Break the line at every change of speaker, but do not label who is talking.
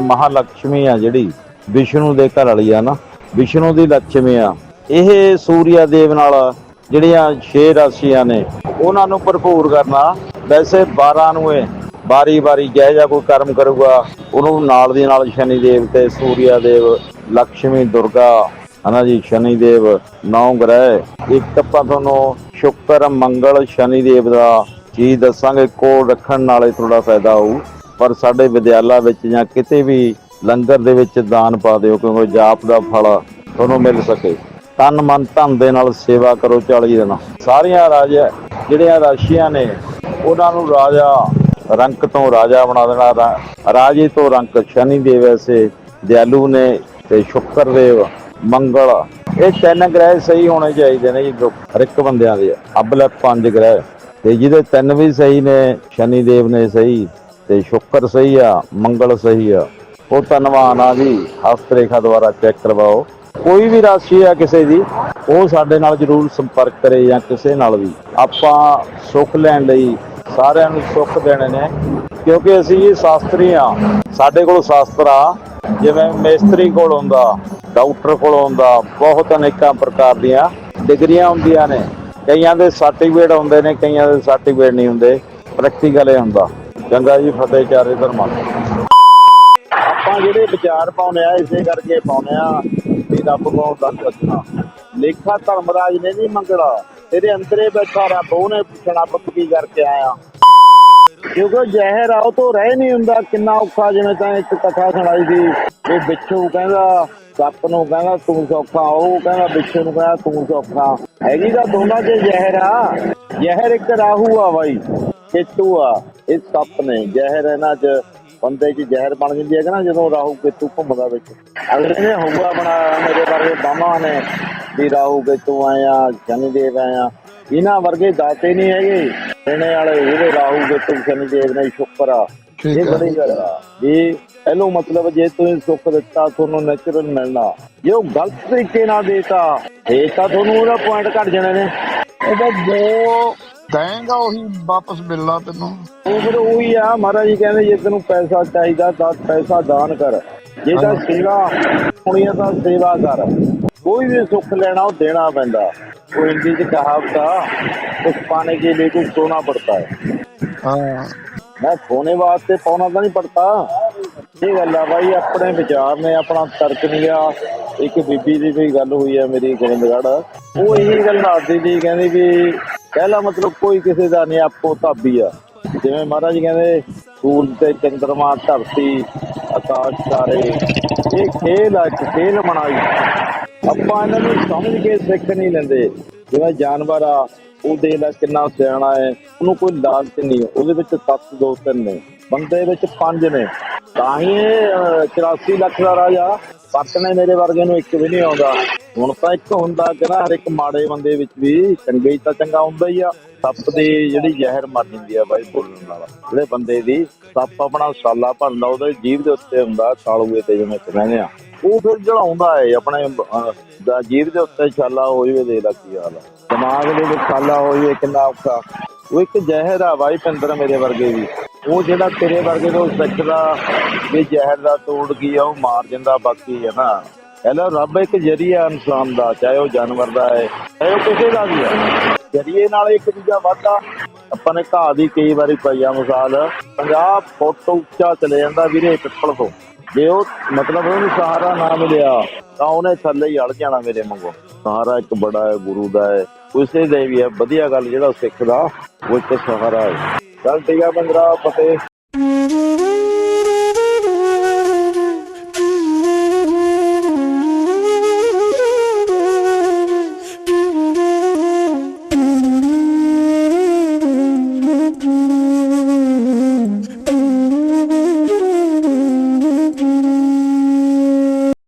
ਮਹਾਲక్ష్ਮੀ ਆ ਜਿਹੜੀ ਵਿਸ਼ਨੂੰ ਦੇ ਘਰ ਵਾਲੀ ਆ ਨਾ, ਵਿਸ਼ਨੂੰ ਦੀ ਲక్ష్ਮੀ ਆ। ਇਹ ਸੂਰਿਆ ਦੇਵ ਨਾਲ ਜਿਹੜੀਆਂ ਛੇ ਰਾਸ਼ੀਆਂ ਨੇ, ਉਹਨਾਂ ਨੂੰ ਭਰਪੂਰ ਕਰਨਾ। ਵੈਸੇ 12 ਨੂੰ ਇਹ ਬਾਰੀ ਬਾਰੀ ਜੈ ਜਾ ਕੋਈ ਕਰਮ ਕਰੂਗਾ, ਉਹਨੂੰ ਨਾਲ ਦੀ ਨਾਲ ਸ਼ਨੀ ਦੇਵ ਤੇ ਸੂਰਿਆ ਦੇਵ ਲక్ష్ਮੀ ਦੁਰਗਾ, ਹਨਾ ਜੀ ਸ਼ਨੀ ਦੇਵ ਨੌ ਗ੍ਰਹਿ। ਇੱਕ ਆਪਾਂ ਤੁਹਾਨੂੰ ਸ਼ੁਕਰ, ਮੰਗਲ ਸ਼ਨੀ ਦੇਵ ਦਾ ਚੀਜ਼ ਦੱਸਾਂਗੇ, ਕੋਲ ਰੱਖਣ ਨਾਲੇ ਥੋੜਾ ਫਾਇਦਾ ਹੋਊ। ਪਰ ਸਾਡੇ ਵਿਦਿਆਲਾ ਵਿੱਚ ਜਾਂ ਕਿਤੇ ਵੀ ਲੰਗਰ ਦੇ ਵਿੱਚ ਦਾਨ ਪਾ ਦਿਓ ਕਿਉਂਕਿ ਜਾਪ ਦਾ ਫਲ ਤੁਹਾਨੂੰ ਮਿਲ ਸਕੇ। ਤਨ ਮਨ ਧਨ ਦੇ ਨਾਲ ਸੇਵਾ ਕਰੋ 40 ਦਿਨ। ਸਾਰੀਆਂ ਰਾਜ ਜਿਹੜੀਆਂ ਰਾਸ਼ੀਆਂ ਨੇ, ਉਹਨਾਂ ਨੂੰ ਰਾਜਾ ਰੰਕ ਤੋਂ ਰਾਜਾ ਬਣਾ ਦੇਣਾ। ਰਾਜੇ ਤੋਂ ਰੰਕ ਸ਼ਨੀ ਦੇਵ ਐਸੇ ਦਿਆਲੂ ਨੇ ਤੇ ਸ਼ੁਕਰ ਦੇਵ, ਮੰਗਲ। ਇਹ ਤਿੰਨ ਗ੍ਰਹਿ ਸਹੀ ਹੋਣੇ ਚਾਹੀਦੇ ਨੇ ਜੀ ਹਰ ਇੱਕ ਬੰਦਿਆਂ ਦੇ। ਅਬਲੇ ਪੰਜ ਗ੍ਰਹਿ। ਤੇ ਜਿਹਦੇ ਤਿੰਨ ਵੀ ਸਹੀ ਨੇ, ਸ਼ਨੀ ਦੇਵ ਨੇ ਸਹੀ। ਤੇ ਸ਼ੁਕਰ ਸਹੀ ਆ, ਮੰਗਲ ਸਹੀ ਆ। ਉਹ ਧੰਨਵਾਨ ਆ ਜੀ ਹਸਤ ਰੇਖਾ ਦੁਆਰਾ ਚੈੱਕ ਕਰਵਾਓ। ਕੋਈ ਵੀ ਰਾਸ਼ੀ ਆ ਕਿਸੇ ਦੀ, ਉਹ ਸਾਡੇ ਨਾਲ ਜਰੂਰ ਸੰਪਰਕ ਕਰੇ ਜਾਂ ਕਿਸੇ ਨਾਲ ਵੀ। ਆਪਾਂ ਸੁੱਖ ਲੈਣ ਲਈ ਸਾਰਿਆਂ ਨੂੰ ਸੁੱਖ ਦੇਣੇ ਨੇ, ਕਿਉਂਕਿ ਅਸੀਂ ਜੀ ਸ਼ਾਸਤਰੀ ਆ। ਸਾਡੇ ਕੋਲ ਸ਼ਾਸਤਰ ਆ, ਜਿਵੇਂ ਮੇਸਤਰੀ ਕੋਲ ਹੁੰਦਾ, ਡਾਕਟਰ ਕੋਲ ਹੁੰਦਾ, ਬਹੁਤ ਅਨੇਕਾਂ ਪ੍ਰਕਾਰ ਦੀਆਂ ਡਿਗਰੀਆਂ ਹੁੰਦੀਆਂ ਨੇ। ਕਈਆਂ ਦੇ ਸਰਟੀਫਿਕੇਟ ਹੁੰਦੇ ਨੇ, ਕਈਆਂ ਦੇ ਸਰਟੀਫਿਕੇਟ ਨਹੀਂ ਹੁੰਦੇ ਪ੍ਰੈਕਟੀਕਲ ਇਹ ਹੁੰਦਾ। ਚੰਗਾ ਜੀ, ਫਤਿਹ ਚਾਰੇ ਧਰਮਾਂ। ਆਪਾਂ ਜਿਹੜੇ ਵਿਚਾਰ ਪਾਉਨੇ ਆ, ਇਸੇ ਕਰਕੇ ਪਾਉਨੇ ਆ ਵੀ ਰੱਬ ਕੋਲ ਤੱਕ ਰੱਖਣਾ। ਲੇਖਾ ਧਰਮਰਾਜ ਨੇ ਨਹੀਂ ਮੰਗਣਾ। ਤੇਰੇ ਅੰਦਰੇ ਬੈਠਾ ਰੱਬ, ਉਹਨੇ ਪੁੱਛਣਾ ਪੁੱਤ ਕੀ ਕਰਕੇ ਆਇਆ ਕਿਉਂਕਿ ਜ਼ਹਿਰ ਆ ਤੋਂ ਰਹਿ ਨਹੀਂ ਹੁੰਦਾ। ਕਿੰਨਾ ਔਖਾ, ਜਿਵੇਂ ਤਾਂ ਇੱਕ ਕਥਾ ਸੁਣਾਈ ਸੀ ਇਹ ਬਿੱਛੂ ਕਹਿੰਦਾ, ਸੱਪ ਨੂੰ ਕਹਿੰਦਾ, ਤੂੰ ਸੌਖਾ। ਉਹ ਕਹਿੰਦਾ, ਬਿੱਛੂ ਨੂੰ ਕਹਿੰਦਾ, ਤੂੰ ਸੌਖਾ। ਹੈਗੀ ਤਾਂ ਦੋਨਾਂ 'ਚ ਜ਼ਹਿਰ ਆ। ਜ਼ਹਿਰ ਇੱਕ ਰਾਹੂ ਆ ਬਾਈ। ਕੇਤੂ ਆ ਇਹ ਸੱਪ ਨੇ ਜ਼ਹਿਰ ਇਹਨਾਂ 'ਚ ਬੰਦੇ 'ਚ ਜ਼ਹਿਰ ਬਣ ਜਾਂਦੀ ਹੈ ਨਾ ਜਦੋਂ ਰਾਹੂ ਕੇਤੂ ਘੁੰਮਦਾ ਵਿੱਚ। ਅਗਲੇ ਨੇ ਹੋਊਗਾ ਬਣਾ ਮੇਰੇ ਵਰਗੇ ਬਾਮਾ ਨੇ ਵੀ ਰਾਹੂ ਕੇਤੂ ਆਇਆ ਸ਼ਨੀ ਦੇਵ ਆਇਆ ਇਹਨਾਂ ਵਰਗੇ ਦਾਤੇ ਨਹੀਂ ਹੈਗੇ। ਇਹਨੇ ਵਾਲੇ ਇਹਦੇ ਰਾਹੂ ਕੇਤੂ ਸ਼ਨੀ ਦੇਵ ਨੇ ਸ਼ੁਕਰ ਆ। ਇਹ। ਬੜੀ ਗੱਲ ਆ ਵੀ ਇਹਨੂੰ ਮਤਲਬ ਜੇ ਤੁਸੀਂ ਸੁੱਖ ਦਿੱਤਾ ਤੁਹਾਨੂੰ ਨੈਚੁਰਲ ਮਿਲਣਾ। ਜੇ ਉਹ ਗਲਤ ਤਰੀਕੇ ਨਾਲ ਦੇਤਾ ਇਹ ਤਾਂ ਤੁਹਾਨੂੰ ਉਹਦਾ ਪੁਆਇੰਟ ਘਟ ਜਾਣੇ ਨੇ।
ਇਹਦਾ ਜੋ ਦੇਂਗਾ ਉਹੀ ਵਾਪਸ ਮਿਲਣਾ ਤੈਨੂੰ।
ਉਹ ਫਿਰ ਉਹੀ ਆ ਮਹਾਰਾਜ ਜੀ ਕਹਿੰਦੇ ਜੇ ਤੈਨੂੰ ਪੈਸਾ ਚਾਹੀਦਾ ਤਾਂ ਪੈਸਾ ਦਾਨ ਕਰ। ਜੇ ਤਾਂ ਸੇਵਾ ਹੋਣੀ ਆ ਤਾਂ ਸੇਵਾ ਕਰ। ਕੋਈ ਵੀ ਸੁੱਖ ਲੈਣਾ ਉਹ ਦੇਣਾ ਪੈਂਦਾ। ਉਹ ਹਿੰਦੀ ਚ ਕਹਾਵਤ ਆ ਕੁਛ ਪਾਣੇ ਕੇ ਲਈ ਕੁਛ ਸੋਨਾ ਪੜਤਾ ਹੈ।
ਹਾਂ।
ਮੈਂ ਸੋਨੇ ਵਾਸਤੇ ਪਾਉਣਾ ਤਾਂ ਨਹੀਂ ਪੜਤਾ ਇਹ ਗੱਲ ਆ ਬਾਈ ਆਪਣੇ ਵਿਚਾਰ ਨੇ ਆਪਣਾ ਤਰਕ ਨਹੀਂ ਆ। ਇੱਕ ਬੀਬੀ ਦੀ ਵੀ ਗੱਲ ਹੋਈ ਆ ਮੇਰੀ ਗੋਬਿੰਦਗੜ੍ਹ। ਉਹ ਇਹੀ ਗੱਲ ਦੱਸਦੀ ਸੀ ਕਹਿੰਦੀ ਵੀ ਪਹਿਲਾ ਮਤਲਬ ਕੋਈ ਕਿਸੇ ਦਾ ਨਹੀਂ ਆਪੋ ਧਾਬੀ ਆ। ਜਿਵੇਂ ਮਹਾਰਾਜ ਕਹਿੰਦੇ ਸੂਰਜ ਤੇ ਚੰਦਰਮਾ ਧਰਤੀ ਆਕਾਸ਼ ਤਾਰੇ ਇਹ ਖੇਲ ਆ ਖੇਲ ਬਣਾਈ ਆਪਾਂ ਇਹਨਾਂ ਨੂੰ ਸਮਝ ਕੇ ਸਿੱਖ ਨਹੀਂ ਲੈਂਦੇ। ਜਿਵੇਂ ਜਾਨਵਰ ਆ ਉਹ ਦੇ ਲੈ ਕਿੰਨਾ ਸਿਆਣਾ ਹੈ ਉਹਨੂੰ ਕੋਈ ਲਾਲਚ ਨਹੀਂ ਉਹਦੇ ਵਿੱਚ ਸੱਤ ਦੋ ਤਿੰਨ ਨੇ ਬੰਦੇ ਵਿੱਚ ਪੰਜ ਨੇ। ਤਾਂ ਹੀ ਇਹ ਅਹ, 84 ਲੱਖ ਦਾ ਰਾਜਾ ਪਰਤਨੇ ਮੇਰੇ ਵਰਗੇ ਨੂੰ ਇੱਕ ਵੀ ਨਹੀਂ ਆਉਂਦਾ। ਹੁਣ ਤਾਂ ਇੱਕ ਹੁੰਦਾ ਕਿ ਨਾ ਹਰ ਇੱਕ ਮਾੜੇ ਬੰਦੇ ਵਿੱਚ ਵੀ ਚੰਗੇ ਤਾਂ ਚੰਗਾ ਹੁੰਦਾ ਹੀ ਆ। ਸੱਪ ਦੀ ਜਿਹੜੀ ਜ਼ਹਿਰ ਮਰ ਜਾਂਦੀ ਆ ਬਾਈ ਬੋਲਣ ਨਾਲ। ਜਿਹੜੇ ਬੰਦੇ ਦੀ ਸੱਪ ਆਪਣਾ ਸਾਲਾ ਭਰਦਾ, ਉਹਦੇ ਜੀਭ ਦੇ ਉੱਤੇ ਹੁੰਦਾ ਕਾਲੂਏ ਤੇ ਜਿਵੇਂ ਕਹਿੰਦੇ ਆ। ਉਹ ਫਿਰ ਜਲਾਉਂਦਾ ਹੈ ਆਪਣੇ ਦਾ ਜੀਭ ਦੇ ਉੱਤੇ ਛਾਲਾ ਹੋ ਜਵੇ ਦੇ ਲਾ ਕੀ ਹਾਲ ਆ। ਦਿਮਾਗ ਦੇ ਵਿੱਚ ਛਾਲਾ ਹੋ ਜਵੇ ਕਿੰਨਾ ਔਖਾ। ਉਹ ਇੱਕ ਜ਼ਹਿਰ ਆ ਬਾਈ ਪਿੰਦਰ ਮੇਰੇ ਵਰਗੇ ਵੀ ਉਹ ਜਿਹੜਾ ਤੇਰੇ ਵਰਗੇ ਨੂੰ ਸਿੱਖਦਾ ਵੀ ਜ਼ਹਿਰ ਦਾ ਤੋੜ ਕੀ ਆ, ਉਹ ਮਾਰ ਜਾਂਦਾ ਬਾਕੀ ਹੈ ਨਾ। ਹੈਲੋ ਰੱਬ ਇੱਕ ਜਰੀਆ ਇਨਸਾਨ ਦਾ, ਚਾਹੇ ਉਹ ਜਾਨਵਰ ਦਾ ਹੈ, ਚਾਹੇ ਉਹ ਕਿਸੇ ਦਾ ਵੀ ਹੈ। ਜਰੀਏ ਨਾਲ ਇੱਕ ਦੂਜਾ ਵਾਧਾ ਆਪਾਂ ਨੇ ਘਾਹ ਦੀ ਕਈ ਵਾਰੀ ਪਾਈ ਮਿਸਾਲ। 50 ਫੁੱਟ ਉੱਚਾ ਚਲੇ ਜਾਂਦਾ ਵੀਰੇ, ਪਿੱਪਲ ਤੋਂ। ਜੇ ਉਹ ਮਤਲਬ ਉਹਨੂੰ ਸਹਾਰਾ ਨਾ ਮਿਲਿਆ, ਤਾਂ ਉਹਨੇ ਥੱਲੇ ਹੀ ਅੜ ਜਾਣਾ ਮੇਰੇ ਵਾਂਗੂ। ਸਹਾਰਾ ਇੱਕ ਬੜਾ ਹੈ, ਗੁਰੂ ਦਾ ਹੈ, ਉਸੇ ਦੇ ਵੀ ਹੈ। ਵਧੀਆ ਗੱਲ ਜਿਹੜਾ ਸਿੱਖ ਦਾ, ਉਹ ਇੱਕ ਸਹਾਰਾ ਹੈ। ਚੱਲ ਠੀਕ ਆ, ਬੰਦਰਾ, ਫਤਿਹ।